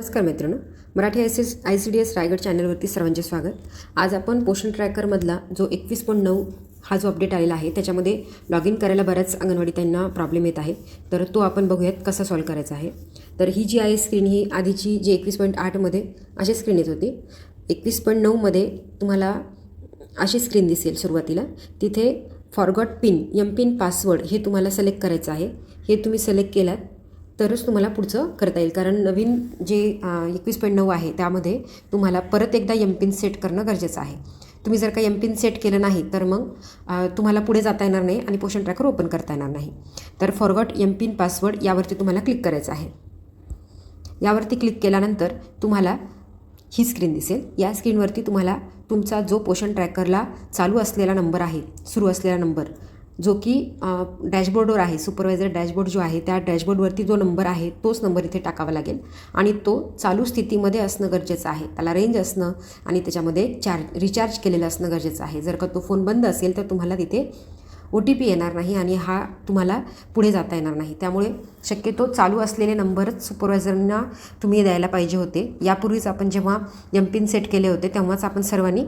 नमस्कार मित्रांनो Marathi I S I C D S Raigad चॅनलवरती सर्वांचे स्वागत. आज आपण पोषण ट्रॅकरमधला जो एकवीस पॉईंट नऊ हा जो अपडेट आलेला आहे त्याच्यामध्ये लॉग इन करायला बऱ्याच अंगणवाडी त्यांना प्रॉब्लेम येत आहे. तर तो आपण बघूयात कसा सॉल्व करायचा आहे. तर ही जी आहे स्क्रीन ही आधीची जी एकवीस पॉईंट आठमध्ये अशी स्क्रीन येत होती. एकवीस पॉईंट नऊमध्ये तुम्हाला अशी स्क्रीन दिसेल सुरुवातीला. तिथे forgot pin M pin password हे तुम्हाला सिलेक्ट करायचं आहे. हे तुम्ही सिलेक्ट केलात. तरच तुम्हाला पुढचं करता येईल. कारण नवीन जे एकवीस पॉईंट नऊ आहे त्यामध्ये तुम्हाला परत एकदा एम पिन सेट करणं गरजेचं आहे. तुम्ही जर का एम पिन सेट केलं नाही तर मग तुम्हाला पुढे जाता येणार नाही आणि पोषण ट्रॅकर ओपन करता येणार नाही. तर फॉरगॉट एम पिन पासवर्ड यावरती तुम्हाला क्लिक करायचं आहे. यावरती क्लिक केल्यानंतर तुम्हाला ही स्क्रीन दिसेल. या स्क्रीनवरती तुम्हाला तुमचा जो पोषण ट्रॅकरला चालू असलेला नंबर आहे सुरू असलेला नंबर जो की डॅशबोर्डवर आहे सुपरवायझर डॅशबोर्ड जो आहे त्या डॅशबोर्डवरती जो नंबर आहे तोच नंबर इथे टाकावा लागेल. आणि तो चालू स्थितीमध्ये असणं गरजेचं आहे. त्याला रेंज असणं आणि त्याच्यामध्ये चार्ज रिचार्ज केलेलं असणं गरजेचं आहे. जर का तो फोन बंद असेल तर तुम्हाला तिथे ओ टी पी येणार नाही आणि हा तुम्हाला पुढे जाता येणार नाही. त्यामुळे शक्यतो चालू असलेले नंबरच सुपरवायझरना तुम्ही द्यायला पाहिजे होते. यापूर्वीच आपण जेव्हा एम पिन सेट केले होते तेव्हाच आपण सर्वांनी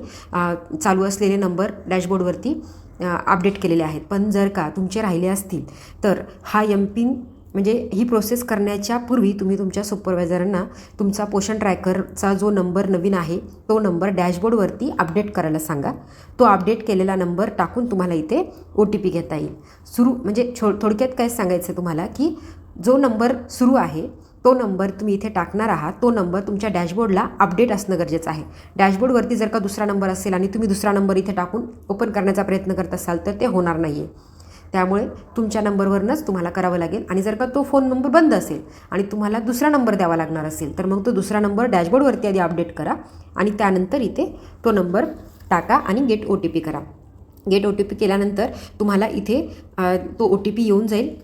चालू असलेले नंबर डॅशबोर्डवरती अपडेट केलेले आहेत. पण जर का तुमचे राहिले असतील तर हा एम पिन म्हणजे ही प्रोसेस करण्याच्या पूर्वी तुम्ही तुमच्या सुपरवायझरांना तुमचा पोषण ट्रॅकरचा जो नंबर नवीन आहे तो नंबर डॅशबोर्डवरती अपडेट करायला सांगा. तो अपडेट केलेला नंबर टाकून तुम्हाला इथे ओ टी पी घेता येईल. सुरू म्हणजे छो थोडक्यात काय सांगायचं आहे तुम्हाला की जो नंबर सुरू आहे तो नंबर तुम्ही इथे टाकणार आहात तो नंबर तुमच्या डॅशबोर्डला अपडेट असणं गरजेचं आहे. डॅशबोर्डवरती जर का दुसरा नंबर असेल आणि तुम्ही दुसरा नंबर इथे टाकून ओपन करण्याचा प्रयत्न करत असाल तर ते होणार नाही आहे त्यामुळे तुमच्या नंबरवरनंच तुम्हाला करावं लागेल आणि जर का तो फोन नंबर बंद असेल आणि तुम्हाला दुसरा नंबर द्यावा लागणार असेल तर मग तो दुसरा नंबर डॅशबोर्डवरती आधी अपडेट करा आणि त्यानंतर इथे तो नंबर टाका आणि गेट ओ टी पी करा. गेट ओ टी पी केल्यानंतर तुम्हाला इथे तो ओ टी पी येऊन जाईल.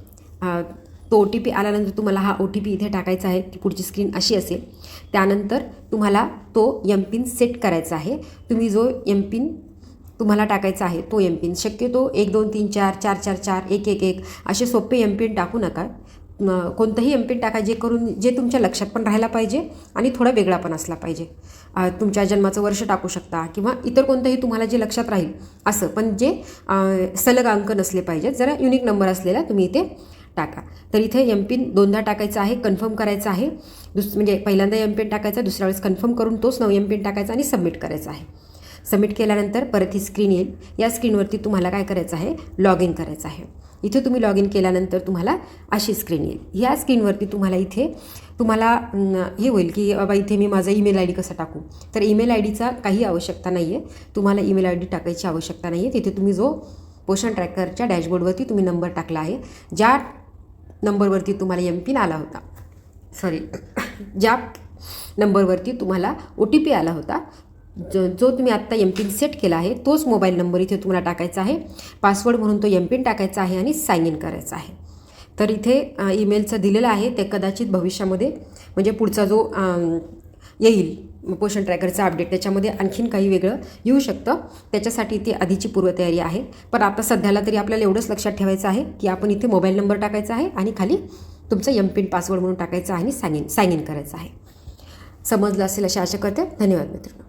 तो ओ टी पी आल्यानंतर तुम्हाला हा ओ टी पी इथे टाकायचा आहे ती पुढची स्क्रीन अशी असेल. त्यानंतर तुम्हाला तो एम पिन सेट करायचा आहे. तुम्ही जो एम पिन तुम्हाला टाकायचा आहे तो एम पिन शक्यतो एक दोन तीन चार चार चार चार एक एक एक असे सोपे एम पिन टाकू नका. कोणतंही एम पिन टाका जे करून जे तुमच्या लक्षात पण राहायला पाहिजे आणि थोडा वेगळा पण असला पाहिजे. तुमच्या जन्माचं वर्ष टाकू शकता किंवा इतर कोणतंही तुम्हाला जे लक्षात राहील असं. पण जे सलग अंक नसले पाहिजेत जरा युनिक नंबर असलेला तुम्ही इथे टाका. तर इथे एम पिन दोनदा टाकायचा आहे कन्फर्म करायचं आहे. दुस म्हणजे पहिल्यांदा एम पिन टाकायचा दुसऱ्या वेळेस कन्फर्म करून तोच नऊ एम पिन टाकायचा आणि सबमिट करायचा आहे. सबमिट केल्यानंतर परत ही स्क्रीन येईल. या स्क्रीनवरती तुम्हाला काय करायचं आहे? लॉग इन करायचं आहे. इथे तुम्ही लॉग इन केल्यानंतर तुम्हाला अशी स्क्रीन येईल. या स्क्रीनवरती तुम्हाला इथे तुम्हाला हे होईल की बाबा इथे मी माझा ईमेल आय डी कसा टाकू? तर ईमेल आय डीचा काही आवश्यकता नाही आहे तुम्हाला ईमेल आय डी टाकायची आवश्यकता नाही आहे तिथे तुम्ही जो पोषण ट्रॅकरच्या डॅशबोर्डवरती तुम्ही नंबर टाकला आहे ज्या नंबरवरती तुम्हाला एम पिन आला होता. सॉरी ज्या नंबरवरती तुम्हाला ओ टी पी आला होता जो जो तुम्ही आत्ता एम पिन सेट केला आहे तोच मोबाईल नंबर इथे तुम्हाला टाकायचा आहे. पासवर्ड म्हणून तो एम पिन टाकायचा आहे आणि साईन इन करायचा आहे. तर इथे ईमेलचं दिलेलं आहे ते कदाचित भविष्यामध्ये म्हणजे पुढचा जो येईल. पोषण ट्रॅकरचं अपडेट त्याच्यामध्ये आणखीन काही वेगळं येऊ शकतं. त्याच्यासाठी ती आधीची पूर्वतयारी आहे. पण आता सध्याला तरी आपल्याला एवढंच लक्षात ठेवायचं आहे की आपण इथे मोबाईल नंबर टाकायचा आहे आणि खाली तुमचं एम पिन पासवर्ड म्हणून टाकायचं आहे आणि साइन इन साइन इन करायचं आहे. समजलं असेल अशी आशा करते. धन्यवाद मित्रांनो.